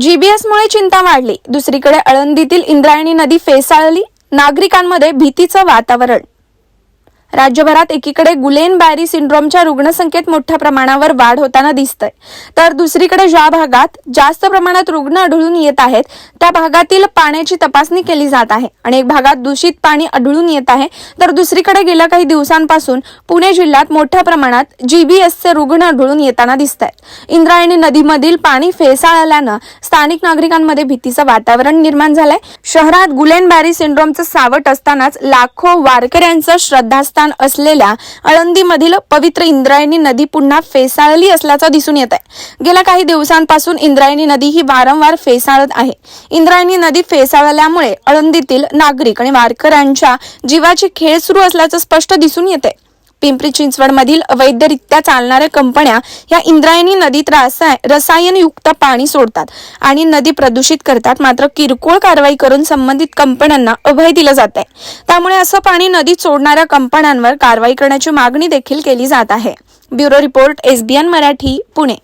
जीबीएसमुळे चिंता वाढली. दुसरीकडे आळंदीतील इंद्रायणी नदी फेसाळली. नागरिकांमध्ये भीतीचं वातावरण. राज्यभरात एकीकडे गुलेन बॅरी सिंड्रोमच्या रुग्णसंख्येत मोठ्या प्रमाणावर वाढ होताना दिसतंय. तर दुसरीकडे ज्या भागात जास्त प्रमाणात रुग्ण आढळून येत आहेत त्या भागातील पाण्याची तपासणी केली जात आहे. अनेक भागात दूषित पाणी आढळून येत आहे. तर दुसरीकडे गेल्या काही दिवसांपासून पुणे जिल्ह्यात मोठ्या प्रमाणात जीबीएसचे रुग्ण आढळून येताना दिसत आहेत इंद्रायणी नदीमधील पाणी फेसाळल्यानं स्थानिक नागरिकांमध्ये भीतीचं वातावरण निर्माण झालंय. शहरात गुलेनबॅरी सिंड्रोमचं सावट असतानाच लाखो वारकऱ्यांचं श्रद्धास्थान असलेल्या आळंदीमधील पवित्र इंद्रायणी नदी पुन्हा फेसाळली असल्याचं दिसून येत आहे गेल्या काही दिवसांपासून इंद्रायणी नदी ही वारंवार फेसाळत आहे. इंद्रायणी नदी फेसाळल्यामुळे आळंदीतील नागरिक आणि वारकऱ्यांच्या जीवाची खेळ सुरू असल्याचं स्पष्ट दिसून येते पिंपरी चिंचवडमधील अवैधरित्या चालणाऱ्या कंपन्या या इंद्रायणी नदीत रासाय रसायनयुक्त पाणी सोडतात आणि नदी प्रदूषित करतात. मात्र किरकोळ कारवाई करून संबंधित कंपन्यांना अभय दिलं जात आहे त्यामुळे असं पाणी नदीत सोडणाऱ्या कंपन्यांवर कारवाई करण्याची मागणी देखील केली जात आहे. Bureau report SBN Marathi Pune.